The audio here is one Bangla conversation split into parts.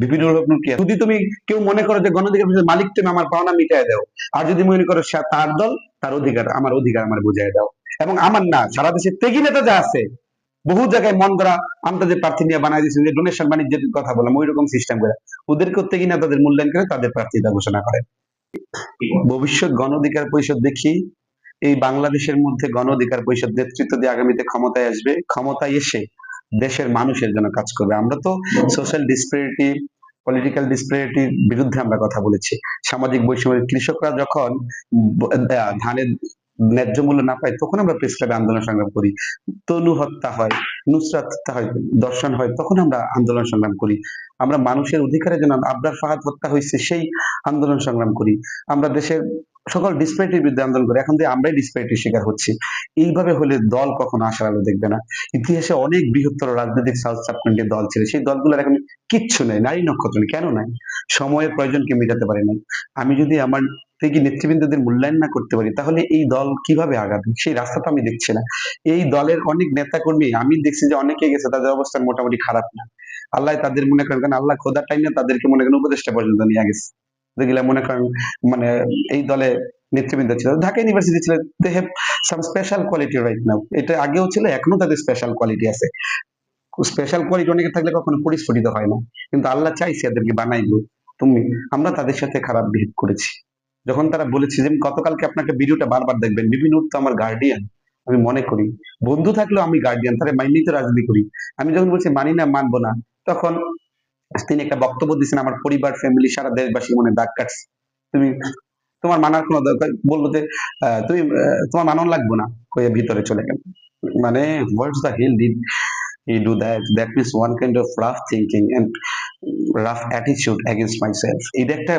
বিপিনুর হক নুকিয়া যদি তুমি কেউ মনে করো যে গণঅধিকার মালিক, তুমি আমার পাওনা মিটাই দাও। আর যদি মনে করো তার দল, তার অধিকার, আমার অধিকার আমার বুঝাই দাও। এবং আমার না, সারা দেশে তেগি নেতা যা আছে, বহু জায়গায় মন করা আমরা যে প্রার্থী নিয়ে বানাই দিয়েছি। যে ডোনেশন বাণিজ্যের কথা বললাম, ওই রকম সিস্টেম করে। ওদেরকে তেগি নেতাদের মূল্যায়ন করে তাদের প্রার্থীতা ঘোষণা করে। ভবিষ্যৎ গণ অধিকার পরিষদ দেখি, এই বাংলাদেশের মধ্যে গণ অধিকার পরিষদ নেতৃত্ব দিয়ে আগামীতে ক্ষমতায় আসবে। ক্ষমতায় এসে দেশের মানুষের জন্য কাজ করবে। আমরা তো সোশ্যাল ডিসপ্যারিটি পলিটিক্যাল ডিসপ্যারিটির বিরুদ্ধে আমরা কথা বলেছি। সামাজিক বৈষম্য কৃষকরা যখন ধানের ন্যায্য মূল্য না পায়, তখন আমরা প্রেস ক্লাবে আন্দোলন সংগ্রাম করি। তনু হত্যা হয়, নুসরাত হয়, দর্শন হয়, তখন আমরা আন্দোলন সংগ্রাম করি। আমরা মানুষের অধিকারের জন্য আবরার ফাহাদ হত্যা হয়েছে, সেই আন্দোলন সংগ্রাম করি। আমরা দেশের সকল ডিসপ্যারিটির বিরুদ্ধে আন্দোলন করি। এখন দিয়ে আমরাই ডিসপ্যারিটির শিকার হচ্ছি, এইভাবে হলে দল কখনো আশার আলো দেখবে না। ইতিহাসে অনেক বৃহত্তর রাজনৈতিক সাউথ সাবকন্টিনেন্টের দল ছিল। সেই দলগুলোর এখন কিচ্ছু নেই, নারী নক্ষত্র নেই। কেন নাই? সময়ের প্রয়োজনকে মেটাতে পারে নাই। আমি যদি আমার থেকে নেতৃবৃন্দদের মূল্যায়ন না করতে পারি, তাহলে এই দল কীভাবে আগাবে? সেই রাস্তা তো আমি দেখছি না। এই দলের অনেক নেতা কর্মী আমি দেখছি যে অনেকে গেছে, তাদের অবস্থান মোটামুটি খারাপ না। আল্লাহ তাদের মনে করেন, কারণ আল্লাহ খোদার টাইমে তাদেরকে মনে করেন উপদেষ্টা পর্যন্ত নিয়ে গেছে। যেগুলা মনে করেন মানে এই দলে নেতৃবৃন্দ ছিল। ঢাকা ইউনিভার্সিটি ছিল they have some special quality right now এটা আগেও ছিল এখনও তাদের স্পেশাল কোয়ালিটি আছে। স্পেশাল কোয়ালিটি অনেকে থাকলে কখনো পরিস্ফুটিত হয় না। কিন্তু আল্লাহ চাইছে এদেরকে বানাইলো তুমি, আমরা তাদের সাথে খারাপ বিহেভ করেছি। যখন তারা বলেছে যে গতকালকে আপনাকে ভিডিওটা বারবার দেখবেন বিভিন্ন তো আমার গার্ডিয়ান আমি মনে করি। বন্ধু থাকলেও আমি গার্ডিয়ান তারা মাইনেই তো রাজনীতি করি। আমি যখন বলছি, মানি না, মানবো না, তখন তিনি একটা বক্তব্য দিচ্ছেন আমার পরিবার ফ্যামিলি সারা দেশবাসী মনে দাগ কাটছে। তুমি, তোমার মানার কোনো দরকার? বলল যে তুমি তোমার মানন লাগবে না। কয়ে ভিতরে চলে গেল। মানে what's the hell did he do that that means one kind of rough thinking and rough অ্যাটিচিউড against myself এটা একটা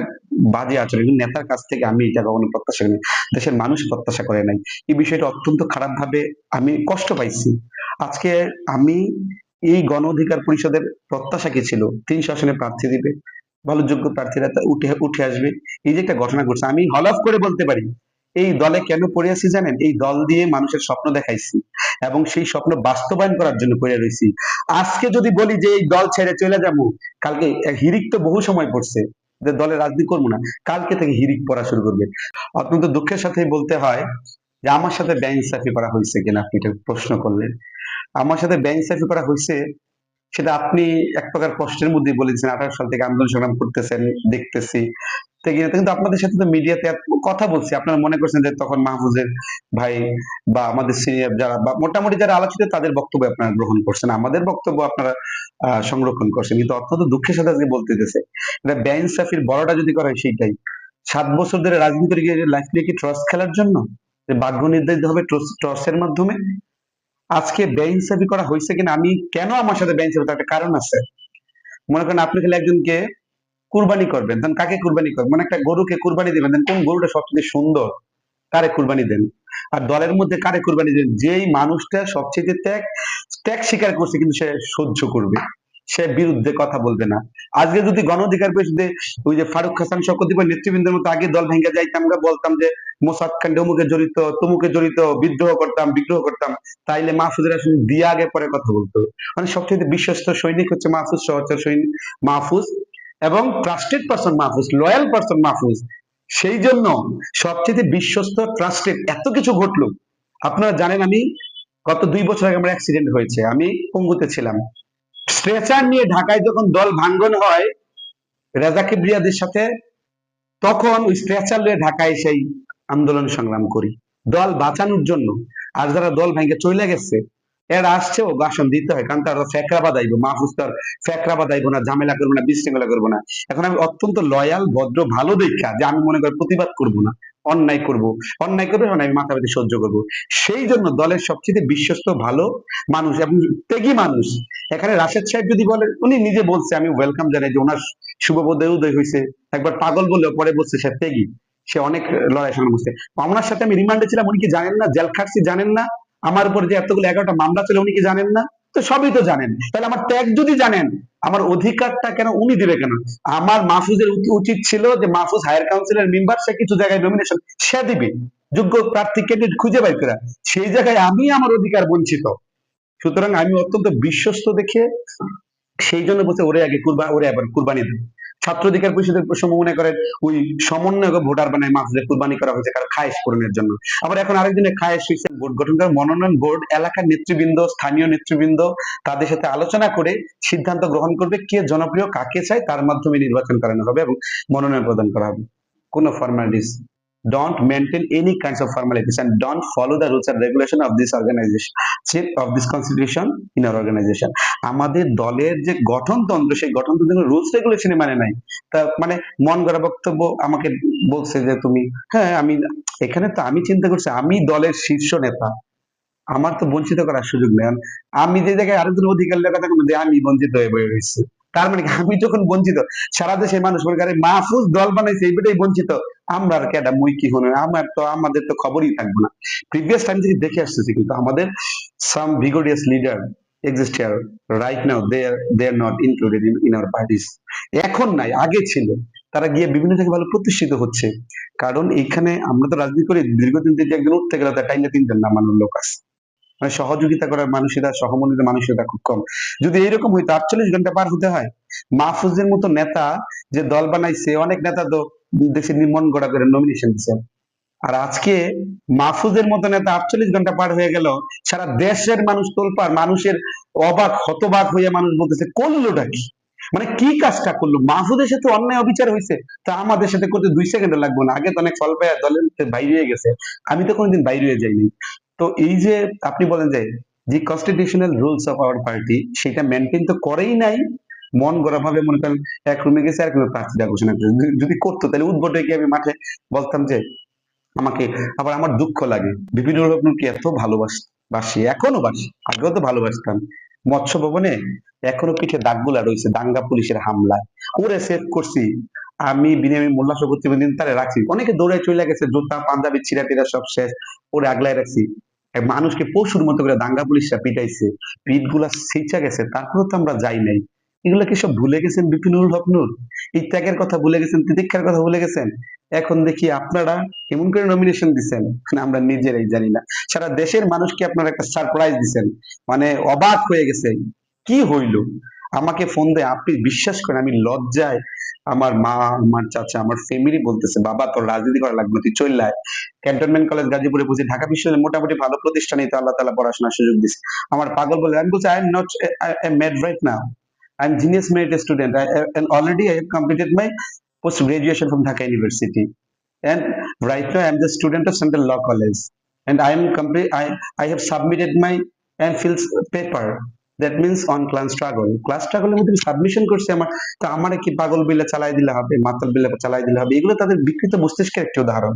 বাজে আচরণ। নেতার কাছ থেকে আমি এটা কখনো প্রত্যাশা করি দেশের মানুষ প্রত্যাশা করে নাই। এই বিষয়টা অত্যন্ত খারাপ ভাবে আমি কষ্ট পাইছি। আজকে আমি এই গণ অধিকার পরিষদের প্রত্যাশা কি ছিল? তিনশো আসনে প্রার্থী দিবে, ভালো যোগ্য প্রার্থীরা উঠে উঠে আসবে। এই যে একটা ঘটনা ঘটছে, আমি হলফ করে বলতে পারি, এই দলে কেন পড়ে আছি জানেন? এই দল দিয়ে মানুষের স্বপ্ন দেখাইছি এবং সেই স্বপ্ন বাস্তবায়ন করার জন্য পড়ে রয়েছি আজকে যদি বলি যে এই দল ছেড়ে চলে যাব, কালকে হিরিক তো বহু সময় পড়ছে, যে দলে রাজনীতি করব না, কালকে থেকে হিরিক পড়া শুরু করবে। অত্যন্ত দুঃখের সাথে বলতে হয় যে আমার সাথে ব্যাংক বেইনসাফি করা হয়েছে কিনা, আপনি এটা প্রশ্ন করলেন। আমার সাথে বেইনসাফি করা হয়েছে, সেটা আপনি এক প্রকার কষ্টের মধ্যে বলেছেন। আঠারো সাল থেকে আন্দোলন সংগ্রাম করতেছেন, দেখতেছি। কিন্তু আপনাদের সাথে তো মিডিয়াতে কথা বলছি। আপনারা মনে করছেন যে তখন মাহফুজের ভাই বা আমাদের সিনিয়র যারা বা মোটামুটি যারা আলোচিত, তাদের বক্তব্য আপনারা গ্রহণ করছেন। আমাদের বক্তব্য আপনারা সংরক্ষণ করছেন। কিন্তু অত্যন্ত দুঃখের সাথে আজকে বলতে দিতেছে এটা বেইনসাফির বড়টা যদি করা হয় সেইটাই। সাত বছর ধরে রাজনীতি করে গিয়ে লাইফ নিয়ে কি ট্রস খেলার জন্য? ভাগ্য নির্ধারিত হবে টসের মাধ্যমে? আজকে বেইনসাফি করা হয়েছে কিনা, আমি কেন আমার সাথে বেইনসাফি একটা কারণ আছে? মনে করেন আপনি খালি একজনকে কুরবানি করবেন তখন কাকে কুরবানি করবেন মানে একটা গরুকে কুরবানি দিবেন, দেন কোন গরুটা সবচেয়ে সুন্দর, কারে কুরবানি দেন? আর দলের মধ্যে কারে কুরবানি দেন? যেই মানুষটা সবচেয়ে ত্যাগ ত্যাগ স্বীকার করছে কিন্তু সে সহ্য করবে। সে বিরুদ্ধে কথা বলবে না। আজকে যদি গণ অধিকার পরিষদে ওই যে ফারুক হাসান শকতিবার নেতৃবৃন্দের মতো আগে দল ভেঙে যাইতাম আমরা বলতাম যে মোসাদ খান অমুকে জড়িত, তমুকে জড়িত, বিদ্রোহ করতাম বিদ্রোহ করতাম, তাইলে মাহফুজের আসলে দিয়ে আগে পরে কথা বলতো। মানে সবচেয়ে বিশ্বস্ত সৈনিক হচ্ছে মাহফুজ সহচর সৈনিক মাহফুজ এবং trusted person Mahfuz loyal person Mahfuz. সেই জন্য সবচেয়ে বিশ্বস্ত ট্রাস্টেড এত কিছু ঘটলো। আপনারা জানেন আমি গত দুই বছর আগে আমার অ্যাক্সিডেন্ট হয়েছে। আমি পঙ্গুতে ছিলাম। স্ট্রেচার নিয়ে ঢাকায় যখন দল ভাঙ্গন হয়, রেজা কিবরিয়াদের সাথে, তখন ওই স্ট্রেচার নিয়ে ঢাকায় সেই আন্দোলন সংগ্রাম করি। দল বাঁচানোর জন্য, আর যারা দল ভেঙে চলে গেছে, এরা আসছে ও বাসন দিতে হয়, কারণ তারা ফেকরা বাদাইব মাহফুজ তার ফেকরা বাদাইবো না, ঝামেলা করব না, বিশৃঙ্খলা করব না। এখন আমি অত্যন্ত লয়াল ভদ্র, ভালো দেখা, যে আমি মনে করি প্রতিবাদ করব না। অন্যায় করব। অন্যায় করবে মানে আমি মাথা পেতে সহ্য করব। সেই জন্য দলের সবচেয়ে বিশ্বস্ত, ভালো মানুষ এবং ত্যাগী মানুষ। এখানে রাশেদ সাহেব যদি বলে উনি নিজে বলছে, আমি ওয়েলকাম জানাই যে ওনার শুভবোধের উদয় হয়েছে। একবার পাগল বললেও পরে বলছে, সে ত্যাগী। সে অনেক লড়াই সঙ্গে বুঝতে ওনার সাথে আমি রিমান্ডে ছিলাম, উনি কি জানেন না? জেল খাটছি জানেন না? আমার উপর যে এতগুলো এগারোটা মামলা ছিল, উনি কি জানেন না? তো সবই তো জানেন। তাহলে আমার ত্যাগ যদি জানেন আমার অধিকারটা কেন উনি দিবে কেন? আমার মাহফুজের উচিত ছিল যে মাহফুজ হায়ার কাউন্সিলের মেম্বার, সে কিছু জায়গায় নমিনেশন সে দিবে। যোগ্য প্রার্থী ক্যান্ডিডেট খুঁজে বাই করে সেই জায়গায় আমি আমার অধিকার বঞ্চিত। সুতরাং আমি অত্যন্ত বিশ্বস্ত দেখে সেই জন্য বলছে, ওরে আগে কুরবা ওরে আবার কুরবানি দেন ছাত্র অধিকার পরিষদের প্রসঙ্গ মনে করেন, ওই সমন্বয়ক ভোটার বানায় মাহফুজের কুরবানি করা হয়েছে কারণ খায়েশ পূরণের জন্য। আবার এখন আরেকজনের খায়েশ হয়েছে বোর্ড গঠন করে মনোনয়ন বোর্ড, এলাকার নেতৃবৃন্দ, স্থানীয় নেতৃবৃন্দ, তাদের সাথে আলোচনা করে সিদ্ধান্ত গ্রহণ করবে কে জনপ্রিয়, কাকে চায়, তার মাধ্যমে নির্বাচন করানো হবে এবং মনোনয়ন প্রদান করা হবে। কোনো formalities don't maintain any kinds of formalities and don't follow the rules and regulation of this organization of this constitution in our organization. আমাদের দলের যে গঠনতন্ত্র, সেই গঠনতন্ত্র রুলস রেগুলেশনে মানে নাই। তা মানে মন গড়া বক্তব্য আমাকে বলছে যে তুমি হ্যাঁ আমি, এখানে তো আমি চিন্তা করছি, আমি দলের শীর্ষ নেতা। আমার তো বঞ্চিত করার সুযোগ নেই। আমি যে জায়গায় আরেকজন অধিকার লেখা থাকুন আমি বঞ্চিত হয়ে রয়েছি। তার মানে আমি যখন বঞ্চিত সারা দেশের মানুষ বলে আরে মাহফুজ দল বানাইছে এইটাই বঞ্চিত। আমরা আর কেডা মুই কি হলো আমার তো আমাদের তো খবরই থাকবে না। প্রিভিয়াস টাইম থেকে দেখে আসতেছি কিন্তু আমাদের some vigorous leader exist here. Right now they are they are not included in, in our parties. এখন নাই আগে ছিল। তারা গিয়ে বিভিন্ন জায়গায় ভালো প্রতিষ্ঠিত হচ্ছে। কারণ এখানে আমরা তো রাজনীতি করি দীর্ঘদিন থেকে একজন উঠতে গেলে তার টাইমে তিনজন নামানোর লোক আছে। মানে সহযোগিতা করার মানুষেরা, সহমর্মিত মানুষেরা খুব কম। যদি এইরকম হইতো আটচল্লিশ ঘণ্টা পার হতে হয়। মাহফুজের মতো নেতা যে দল বানাইছে, অনেক নেতা তো দেশের মন গড়া করে নমিনেশন দিচ্ছে আর আজকে মাহফুজের মতো নেতা আটচল্লিশ ঘণ্টা পার হয়ে গেল, সারা দেশের মানুষ তোলপার মানুষের অবাক, হতবাক হয়ে মানুষ বলতেছে করলোটা কি? মানে কি কাজটা করল? মাহফুজের সাথে অন্যায় অবিচার হয়েছে তা আমাদের সাথে করতে দুই সেকেন্ড লাগবে না। আগে তো অনেক ফল পায় দলের বাইরে গেছে। আমি তো কোনোদিন বাইরে যাইনি। তো এই যে আপনি বলেন যে যে constitutional rules of our party সেটা মেনটেন তো করেই নাই, মন গড়া ভাবে মনে করেন এক রুমে গেছে এক রুমে প্রার্থীরা ঘোষণা করে। যদি করতো, তাহলে উদ্ভট হয়ে আমি মাঠে বলতাম যে, আমাকে, আবার আমার দুঃখ লাগে। বিভিন্ন রকমকে এত ভালোবাস, বাসি, এখনও বাসি, আগেও তো ভালোবাসতাম। মৎস্য ভবনে এখনও পিঠে দাগগুলা রয়েছে, দাঙ্গা পুলিশের হামলায়। ওরে সেভ করছি। আমি বিনিয়ামী মোল্লা শকুর দিন তারে রাখছি। অনেকে দৌড়ে চলে গেছে জুতা পাঞ্জাবি ছিঁড়া টিরা সব শেষ, ওরে আগলায় রাখছি। মানুষকে পশুর মতো করে দাঙ্গা পুলিশরা পিটাইছে পিঠগুলা ছিঁচা গেছে, তারপরেও তো আমরা যাই নাই। এগুলো কি সব ভুলে গেছেন বিপিনুল হকনুর এই ত্যাগের কথা ভুলে গেছেন, তিতিক্ষার কথা ভুলে গেছেন? এখন দেখি আপনারা কেমন করে নমিনেশন দিচ্ছেন আমরা নিজেরাই জানি না। সারা দেশের মানুষকে আপনারা একটা সারপ্রাইজ দিচ্ছেন মানে অবাক হয়ে গেছে, কি হইল? আমাকে ফোন দেয় আপনি বিশ্বাস করেন, আমি লজ্জায় আমার মা আমার চাচা আমার ফ্যামিলি বলতেছে বাবা তোর রাজনীতি করা লাগবে তুই চল ক্যান্টনমেন্ট কলেজ গাজীপুরে বুঝি ঢাকা বিশ্ববিদ্যালয় মোটামুটি ভালো প্রতিষ্ঠানে তো আল্লাহ তালা পড়াশোনার সুযোগ দিচ্ছে আমার পাগল বলে আমি বলছি I am not mad right now I am genius merit student and already I have completed my post graduation from Dhaka University and right now I the student of Central Law College and I am complete I I have submitted my MPhil paper means on class struggle. Class struggle এর মধ্যে সাবমিশন করছি আমার, তো আমার কি পাগল বিলে চালাই দিলে হবে, মাতাল বিলে চালাই দিলে হবে? এগুলো তাদের বিকৃত মস্তিষ্কের একটি উদাহরণ।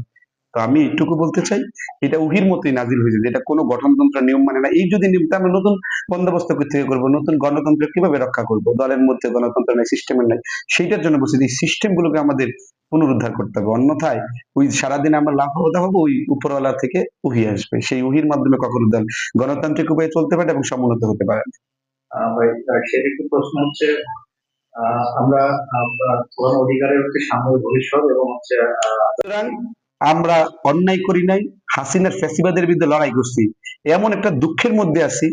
তো আমি এটুকু বলতে চাই, এটা উহির মতোই নাজিল হয়েছে, যেটা কোনো গঠনতন্ত্র নিয়ম মানে না। এই যদি নিয়মটা আমরা নতুন বন্দোবস্ত থেকে করব, নতুন গণতন্ত্র কীভাবে রক্ষা করব? দলের মধ্যে গণতন্ত্র নেই সিস্টেমের নাই, সেইটার জন্য বলছি এই সিস্টেম গুলোকে আমাদের পুনরুদ্ধার করতে হবে। অন্যথায় ওই সারাদিন আমরা লাভ হতে হবে ওই উপরওয়ালা থেকে উহি আসবে। সেই উহির মাধ্যমে কখনো দল গণতান্ত্রিক উপায়ে চলতে পারে এবং সমুন্নত হতে পারে। সেক্ষেত্রে প্রশ্ন হচ্ছে আমরা পুরানো অধিকারের হচ্ছে সাময়িক ভবিষ্যৎ এবং হচ্ছে সুতরাং আমরা অন্যায় করি নাই হাসিনার ফ্যাসিবাদের বিরুদ্ধে লড়াই করছি। এমন একটা দুঃখের মধ্যে আছি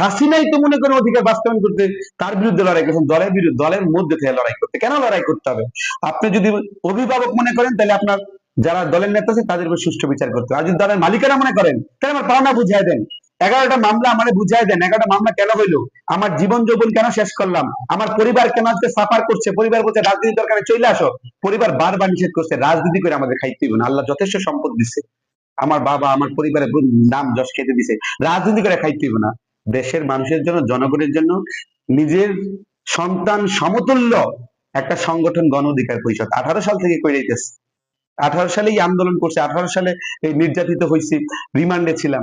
হাসিনাই তো মনে করেন অধিকার বাস্তবায়ন করতে, তার বিরুদ্ধে লড়াই করছেন দলের বিরুদ্ধে, দলের মধ্যে থেকে লড়াই করতে। কেন লড়াই করতে হবে? আপনি যদি অভিভাবক মনে করেন, তাহলে আপনার যারা দলের নেতা আছে, তাদের উপর সুষ্ঠু বিচার করতে আর যদি দলের মালিকেরা মনে করেন, তাহলে আমার পাওনা বুঝিয়ে দেন। এগারোটা মামলা আমার বুঝাই দেন, এগারোটা মামলা কেন হইল? আমার জীবন যৌবন কেন শেষ করলাম? আমার পরিবার কেন আজকে সাফার করছে? পরিবার বলছে রাজনীতি দরকারে চলে আসো। পরিবার বারবার নিষেধ করছে, রাজনীতি করে আমাদের খাইতে না। আল্লাহ যথেষ্ট সম্পদ দিছে। আমার বাবা, আমার পরিবারের নাম যশ খেতে দিছে। রাজনীতি করে খাইতে না। দেশের মানুষের জন্য, জনগণের জন্য নিজের সন্তান সমতুল্য একটা সংগঠন গণ অধিকার পরিষদ। আঠারো সাল থেকে করে যাইতেছে আঠারো সালে এই আন্দোলন করছে, আঠারো সালে এই নির্যাতিত হয়েছি রিমান্ডে ছিলাম।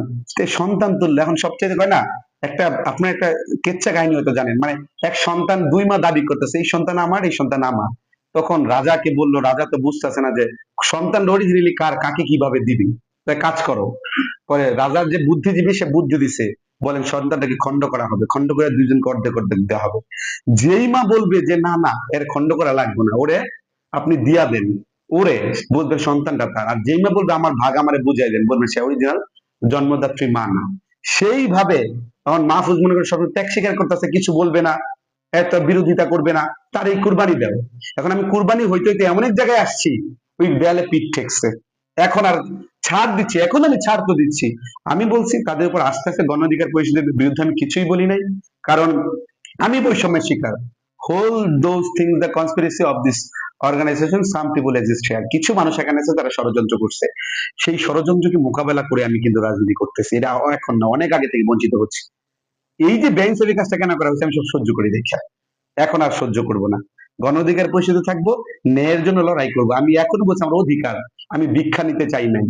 সন্তান তুললে, এখন সবচেয়ে হয় না, একটা আপনার একটা কেচ্ছা কাহিনী হয়তো জানেন। মানে এক সন্তান দুই মা দাবি করতেছে, এই সন্তান আমার, এই সন্তান আমার। তখন রাজাকে বলল, রাজা তো বুঝতেছে না যে সন্তান অরিজিনালি কার, কাকে কীভাবে দিবি? তাই কাজ করো। পরে রাজার যে বুদ্ধিজীবী, সে বুদ্ধি দিছে। বলেন সন্তানটাকে খণ্ড করা হবে। খণ্ড করে দুইজনকে অর্ধেক অর্ধেক দেওয়া হবে। যেই মা বলবে যে, না না, এর খণ্ড করা লাগবে না। ওরে, আপনি দিয়া দেন। ওরে, বলবে সন্তানটা তার। আর যেই মা বলবে, আমার ভাগ আমারে বুঝাই দেন। বলবেন সে অরিজিনাল জন্মদাত্রী মা না। সেইভাবে তখন মাহফুজ মনে করে সব ত্যাগ স্বীকার করতেছে, কিছু বলবে না, এত বিরোধিতা করবে না, তার এই কুরবানি দাও এখন আমি কুরবানি হইতে হইতে এমন এক জায়গায় আসছি, ওই দেয়ালে পিঠ ঠেকছে। এখন আর ছাড় দিচ্ছি, এখন আমি ছাড় তো দিচ্ছি। আমি বলছি, তাদের উপর আস্তে আস্তে গণ অধিকার পরিষদের বিরুদ্ধে আমি কিছুই বলি নাই। কারণ আমি বৈষম্যের শিকার। Whole those things the conspiracy of this organisation some people exist here কিছু মানুষ এখানে আছে তারা ষড়যন্ত্র করছে। সেই ষড়যন্ত্রকে মোকাবেলা করে আমি কিন্তু রাজনীতি করতেছি। এটা এখন না, অনেক আগে থেকে বঞ্চিত হচ্ছি। এই যে ব্যাংক সেবি কাজটা কেন করা হচ্ছে আমি সব সহ্য করি, দেখি। এখন আর সহ্য করব না। গণ অধিকার পরিষদে থাকব, ন্যায়ের জন্য লড়াই করব। আমি এখন বলছি, আমার অধিকার, আমি ভিক্ষা নিতে চাই নাই।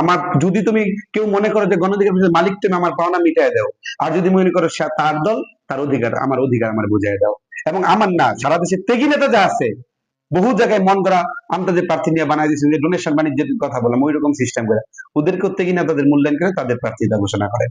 আমার, যদি তুমি কেউ মনে করো যে গণধিকার মালিক, তুমি আমার পাওনা মিটাই দাও। আর যদি মনে করো তার দল, তার অধিকার, আমার অধিকার আমার বুঝাই দাও। এবং আমার না, সারা দেশে ত্যাগী নেতা যা আছে, বহু জায়গায় মন করা যে প্রার্থী নিয়ে বানাই দিচ্ছি যে ডোনেশন বাণিজ্যের কথা বললাম, ওই রকম সিস্টেম করে ওদেরকে ত্যাগী নেতাদের মূল্যায়ন করে তাদের প্রার্থীতা ঘোষণা করে।